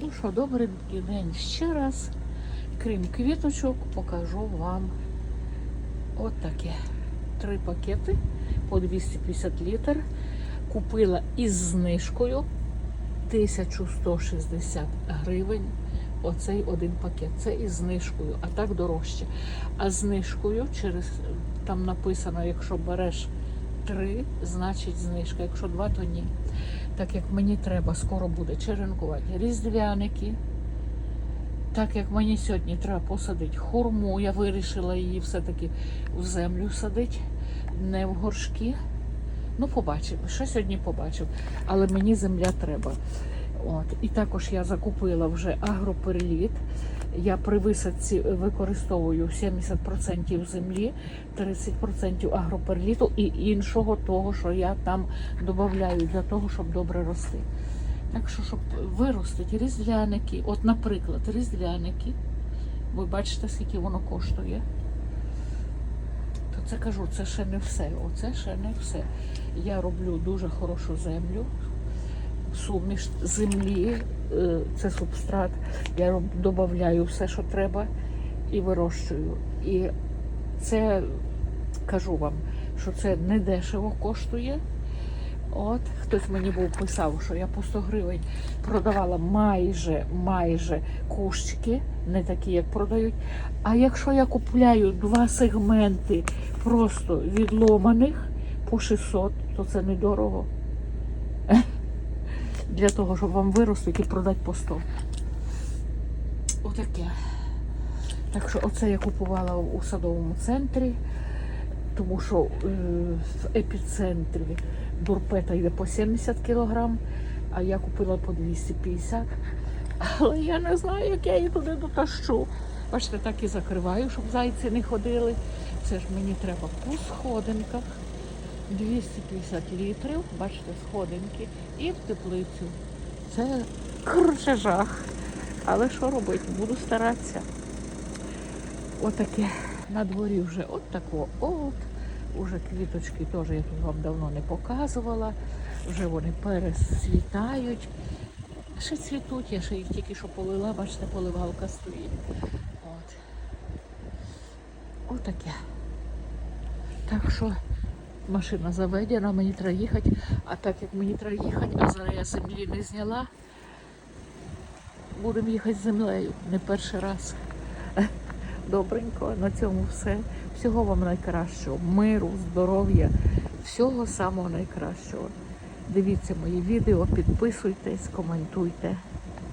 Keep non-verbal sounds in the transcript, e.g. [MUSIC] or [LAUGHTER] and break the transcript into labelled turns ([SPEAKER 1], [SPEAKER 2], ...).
[SPEAKER 1] Ну що, добрий день ще раз. Крім квіточок, покажу вам от. Три пакети по 250 літр. Купила із знижкою 1160 гривень. Оцей один пакет. Це із знижкою, а так дорожче. А знижкою через там написано, якщо береш три, значить знижка. Якщо два, то ні. Так як мені треба, скоро буде черенкувати різдвяники. Так як мені сьогодні треба посадити хурму, я вирішила її все-таки в землю садити, не в горшки. Ну, побачимо. Що сьогодні побачив. Але мені земля треба. От. І також я закупила вже агроперліт. Я при висадці використовую 70% землі, 30% агроперліту і іншого того, що я там додаю для того, щоб добре рости. Так що, щоб виростити різдвяники, от, наприклад, різдвяники, ви бачите, скільки воно коштує. То це кажу, це ще не все. Оце ще не все. Я роблю дуже хорошу землю, суміш землі, е, це субстрат. Я додаю все, що треба, і вирощую. І це кажу вам, що це не дешево коштує. От хтось мені був писав, що я по 100 гривень продавала майже майже кущики, не такі, як продають. А якщо я купляю два сегменти просто відломаних по 600, то це недорого. Для того, щоб вам виростити і продати по 100. Отаке. Так що оце я купувала у садовому центрі, тому що е, в епіцентрі дурпета йде по 70 кг, а я купила по 250. Але я не знаю, як я її туди дотащу. Бачите, так і закриваю, щоб зайці не ходили. Це ж мені треба по сходинках. 250 літрів, бачите, сходинки, і в теплицю. Це коротше жах. Але що робити? Буду старатися. Отаке. На дворі вже от тако от. Уже квіточки теж я тут вам давно не показувала. Вже вони пересвітають. Ще цвітуть, я ще їх тільки що полила, бачите, поливалка стоїть. От. Отаке. Так що машина заведена, мені треба їхати. А так як мені треба їхати, а зараз я землі не зняла, будемо їхати землею не перший раз. [LAUGHS] Добренько, на цьому все. Всього вам найкращого. Миру, здоров'я, всього самого найкращого. Дивіться мої відео, підписуйтесь, коментуйте.